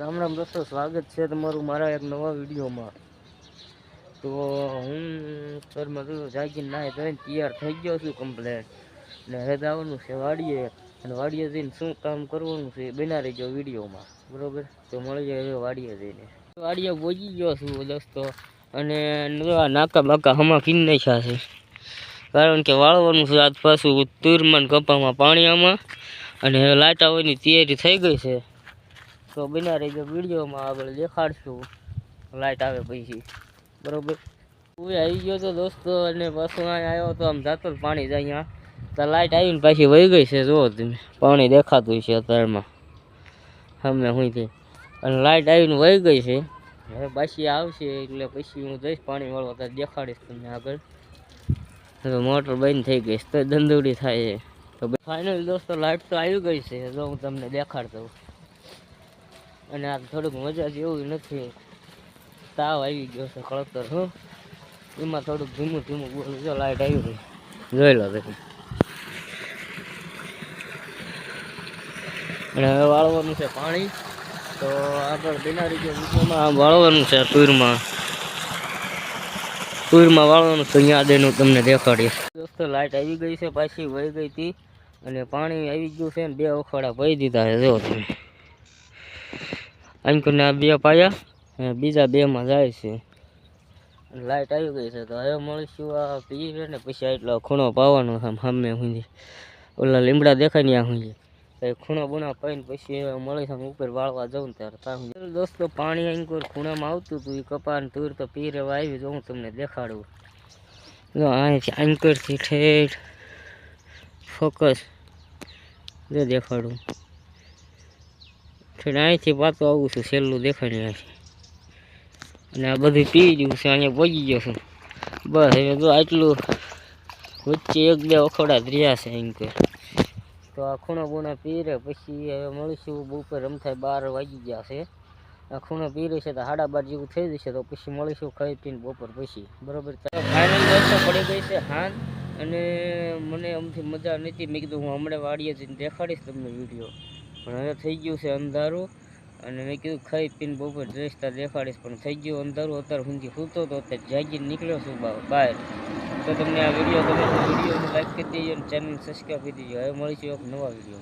રામ રામ દોસ્તો, સ્વાગત છે તમારું મારા એક નવા વિડીયોમાં. તો હું સરમાં તો જાગીને નાહી ધોઈને તૈયાર થઈ ગયો છું કમ્પ્લેટ ને હવે આવવાનું છે વાડીએ. અને વાડીએ જઈને શું કામ કરવાનું છે એ બના રહેજો વિડીયોમાં. બરોબર? તો મળી જાય હવે વાડીએ જઈને. વાડીએ પહોંચી ગયો છું દોસ્તો. અને નાકા બાકા હમા પીને નાખ્યા છે. કારણ કે વાળવાનું છે આજ પાછું તુરમાં કપામાં પાણી આમાં. અને લાઈટ આવવાની તૈયારી થઈ ગઈ છે. તો બિના રહીજો, વિડીયોમાં આગળ દેખાડશું. લાઈટ આવે પછી. બરોબર? હું આવી ગયો તો દોસ્તો, અને પાછું અહીંયા આવ્યો તો આમ જાતો પાણી જાય અહીંયા. તો લાઈટ આવીને પાછી વહી ગઈ છે, જુઓ તમે. પાણી દેખાતું છે અત્યારમાં. સામે હુંથી અને લાઇટ આવીને વહી ગઈ છે. હવે પાછી આવશે, એટલે પછી હું જઈશ પાણી વાળવા, તો દેખાડીશ તમને આગળ. હવે મોટર બંધ થઈ ગઈ છે, તો દંદોડી થાય છે. તો ફાઇનલ દોસ્તો લાઇટ તો આવી ગઈ છે, જો હું તમને દેખાડતો અને આ થોડુંક મજા જેવું નથી. તાવ આવી ગયો છે કળતર હું. એમાં થોડુંક ધીમું ધીમું બોલું, જો લાઈટ આવી ગઈ જોઈ લો અને હવે વાળવાનું છે પાણી. તો આગળ બિનારી જે વિડીયોમાં વાળવાનું છે તુરમાં. તુરમાં વાળવાનું છે, અહીંયા દેનું તમને દેખાડીશ. દોસ્તો લાઈટ આવી ગઈ છે, પાછી વહી ગઈ હતી. અને પાણી આવી ગયું છે ને બે અખાડા પહી દીધા છે, જો તમે. કરીને આ બે પાયા અને બીજા બેમાં જાય છે. લાઈટ આવી ગઈ છે તો હવે મળીશું આ પીર ને પછી એટલો ખૂણો પાવાનો આમ સામે સુધી ઓલા લીમડા દેખાય ને આ સુધી ખૂણો બુણા પાઈને પછી મળીશ ઉપર વાળવા જાઉં ત્યારે ત્યાં દોસ્તો, પાણી અંકુર ખૂણામાં આવતું હતું એ કપાન તુર તો પી રેવા આવી તો હું તમને દેખાડું. જો અહીંથી આંકરથી ઠેઠ. ફોકસ. જો દેખાડું. ઠેઠ અહીંથી પાછું આવું છું, છેલ્લું દેખાય ને છે અને આ બધું પી ગયું છે, અહીંયા પહોંચી ગયો છું. બસ, હવે જો આટલું વચ્ચે એક બે અખોડા રહ્યા છે એન્કર તો આ ખૂણો બૂણા પીરે પછી હવે મળીશું, બપોર રમથાય બાર વાગી ગયા છે. આ ખૂણો પીરે છે તો સાડા બાર જેવું થઈ જશે, તો પછી મળીશું ખાઈ પીને બપોર પછી. બરોબર? ફાઇનલ દોસ્તો પડી ગઈ છે હાન અને મને આમથી મજા નથી, મેં કીધું હું હમણાં વાડીએ જઈને દેખાડીશ તમને વીડિયો. પણ હવે થઈ ગયું છે અંધારું. અને મેં કીધું ખાઈ પીને બપોર ડ્રેસ ત્યાં દેખાડીશ, પણ થઈ ગયું અંધારું. અત્યારે હું સૂતો તો અત્યારે જાગીને નીકળ્યો છું બહાર. તો તમને આ વીડિયો ગમે તો લાઈક કરી દેજો અને ચેનલ સબસ્ક્રાઈબ કરી દેજો. હવે મળીશું એક નવા વીડિયો